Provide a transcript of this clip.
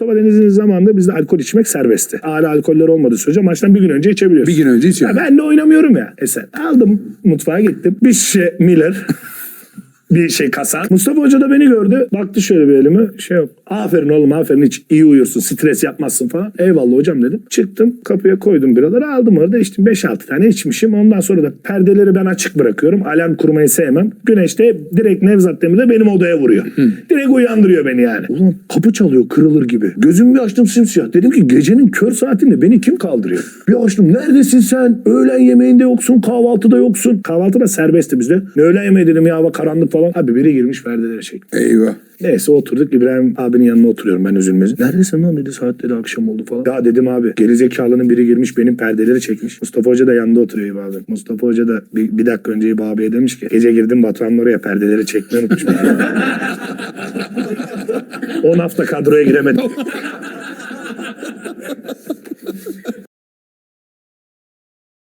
Mustafa Denizli'nin zamanında bizde alkol içmek serbestti. Ağır alkoller olmadığı sürece maçtan bir gün önce içebiliyorsun. Bir gün önce içiyor. Ya ben de oynamıyorum ya. E sen aldım mutfağa gittim. Bir şişe Miller. bir şey kasa. Mustafa Hoca da beni gördü. Baktı şöyle bir elime. Şey yok. Aferin oğlum aferin hiç iyi uyursun. Stres yapmazsın falan. Eyvallah hocam dedim. Çıktım kapıya koydum biraları aldım orada içtim. 5-6 tane içmişim. Ondan sonra da perdeleri ben açık bırakıyorum. Alarm kurmayı sevmem. Güneşte direkt Nevzat Demir'de benim odaya vuruyor. Direkt uyandırıyor beni yani. Ulan kapı çalıyor kırılır gibi. Gözümü bir açtım simsiyah. Dedim ki gecenin kör saatinde beni kim kaldırıyor? Bir açtım neredesin sen? Öğlen yemeğinde yoksun kahvaltıda yoksun. Kahvaltı da serbestti bizde. Ne öğlen yemeği dedim ya hava karanlık falan. Abi biri girmiş perdelere çekti. Eyvah. Neyse oturduk İbrahim abinin yanına oturuyorum ben üzülmezim. Neredesin lan dedi saat dedi akşam oldu falan. Ya dedim abi gerizekalının biri girmiş benim perdeleri çekmiş. Mustafa Hoca da yanında oturuyor abi. Mustafa Hoca da bir, bir dakika önce İbo abiye demiş ki gece girdim Batuhan'ın oraya perdeleri çekmeyi unutmuş. 10 hafta kadroya giremedim.